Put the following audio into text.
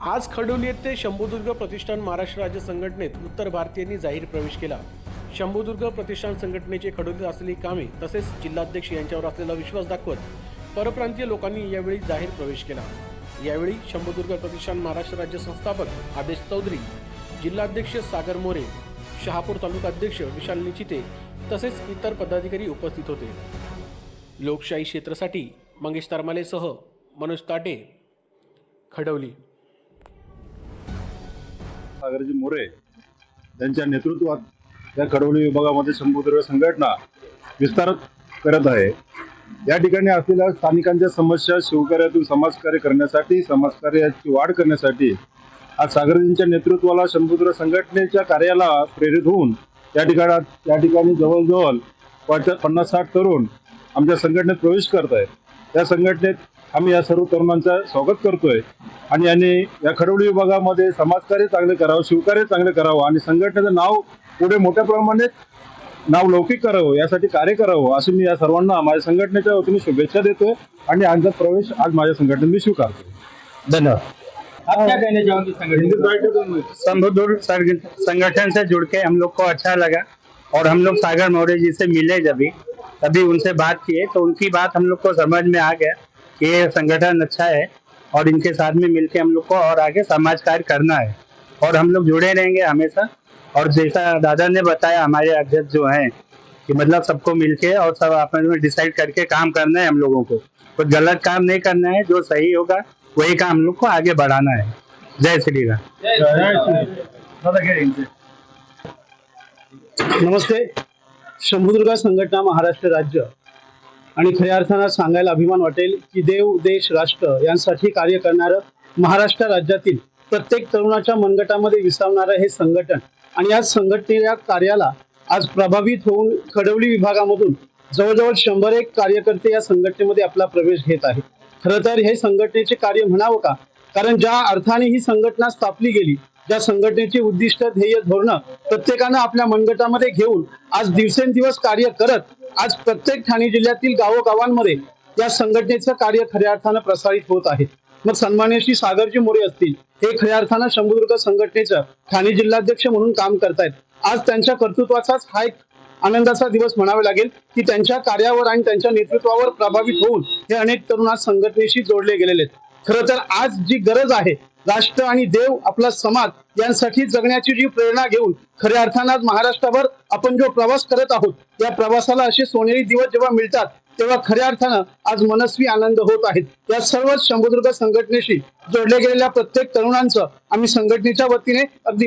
आज खडोली येथे शंभूदुर्ग प्रतिष्ठान महाराष्ट्र राज्य संघटनेत उत्तर भारतीयांनी जाहीर प्रवेश केला. शंभूदुर्ग प्रतिष्ठान संघटनेचे खडोलीत असलेली कामे तसेच जिल्हाध्यक्ष यांच्यावर असलेला विश्वास दाखवत परप्रांतीय लोकांनी यावेळी जाहीर प्रवेश केला. यावेळी शंभूदुर्ग प्रतिष्ठान महाराष्ट्र राज्य संस्थापक आदेश चौधरी जिल्हाध्यक्ष सागर मोरे शहापूर तालुका अध्यक्ष विशाल निचिते तसेच इतर पदाधिकारी उपस्थित होते. लोकशाही क्षेत्रासाठी मंगेश तरमालेसह मनोज ताटे खडवली सागरजी मोरे यांच्या नेतृत्वात या खडवली विभागामध्ये शंभूदुर्ग संघटना विस्तार करत आहे. या ठिकाणी असलेल्या स्थानिकांच्या समस्या शिवकार्यातून समाजकार्य करण्यासाठी समाजकार्याची वाढ करण्यासाठी आज सागरजींच्या नेतृत्वाला समुद्र संघटनेच्या कार्याला प्रेरित होऊन या ठिकाणात या ठिकाणी जवळजवळ पन्नास साठ तरुण आमच्या संघटनेत प्रवेश करत आहेत. या संघटनेत आम्ही या सर्व तरुणांचं स्वागत करतोय. आणि यांनी या खडवली विभागामध्ये समाजकार्य चांगले करावं शिवकार्य चांगले करावं आणि संघटनेचं नाव पुढे मोठ्या प्रमाणात नाव लौकिक करावं यासाठी कार्य करावं असं मी या सर्वांना माझ्या संघटनेच्या वतीने शुभेच्छा देतोय आणि यांचा प्रवेश आज माझ्या संघटनेत मी स्वीकारतो धन्यवाद. आप क्या कहना चाहोगे संगठन से जुड़ के हम लोग को अच्छा लगा और हम लोग सागर मौर्य जी से मिले जब तभी उनसे बात किए तो उनकी बात हम लोग को समझ में आ गया कि ये संगठन अच्छा है। और इनके साथ में मिलके हम लोग को और आगे समाज कार्य करना है। और हम लोग जुड़े रहेंगे हमेशा। और जैसा दादा ने बताया हमारे अध्यक्ष जो हैं कि मतलब सबको मिलके और सब आपस में डिसाइड करके काम करना है हम लोगों को। कुछ गलत काम नहीं करना है जो सही होगा वही काम हम लोग को आगे बढ़ाना है। जय श्री राम। नमस्ते। शंभुदुर्ग संघटना महाराष्ट्र राज्य। आणि खऱ्या अर्थानं सांगायला अभिमान वाटेल की देव देश राष्ट्र यांसाठी कार्य करणारं महाराष्ट्र राज्यातील प्रत्येक तरुणाच्या मनगटामध्ये विसावणारं हे संघटन. आणि या संघटनेच्या कार्याला आज प्रभावित होऊन खडवली विभागामधून जवळजवळ शंभर एक कार्यकर्ते या संघटनेमध्ये आपला प्रवेश घेत आहेत. खरं तर हे संघटनेचे कार्य म्हणावं का? कारण ज्या अर्थाने ही संघटना स्थापली गेली ज्या संघटनेची उद्दिष्ट ध्येय धोरणं प्रत्येकानं आपल्या मनगटामध्ये घेऊन आज दिवसेंदिवस कार्य करत आज प्रत्येक ठाणे जिल्ह्यातील गावोगावांमध्ये या संघटनेचं कार्य खऱ्या अर्थानं प्रसारित होत आहे. मग सन्मान्य श्री सागरजी मोरे असतील हे खऱ्या अर्थानं शंभुदुर्ग संघटनेचं ठाणे जिल्हाध्यक्ष म्हणून काम करतायत. आज त्यांच्या कर्तृत्वाचाच हा एक आनंदाचा दिवस म्हणावा लागेल की त्यांच्या कार्यावर आणि त्यांच्या नेतृत्वावर प्रभावित होऊन हे अनेक तरुण आज संघटनेशी जोडले गेलेले आहेत. खरं तर आज जी गरज आहे राष्ट्र आणि देव आपला समाज यांसाठी जगण्याची जी प्रेरणा घेऊन खऱ्या अर्थानं आज महाराष्ट्रावर आपण जो प्रवास करत आहोत या प्रवासाला असे सोनेरी दिवस जेव्हा मिळतात तेव्हा खऱ्या अर्थानं आज मनस्वी आनंद होत आहेत. या सर्व शंभुदुर्ग संघटनेशी जोडले गेलेल्या प्रत्येक तरुणांचं आम्ही संघटनेच्या वतीने अगदी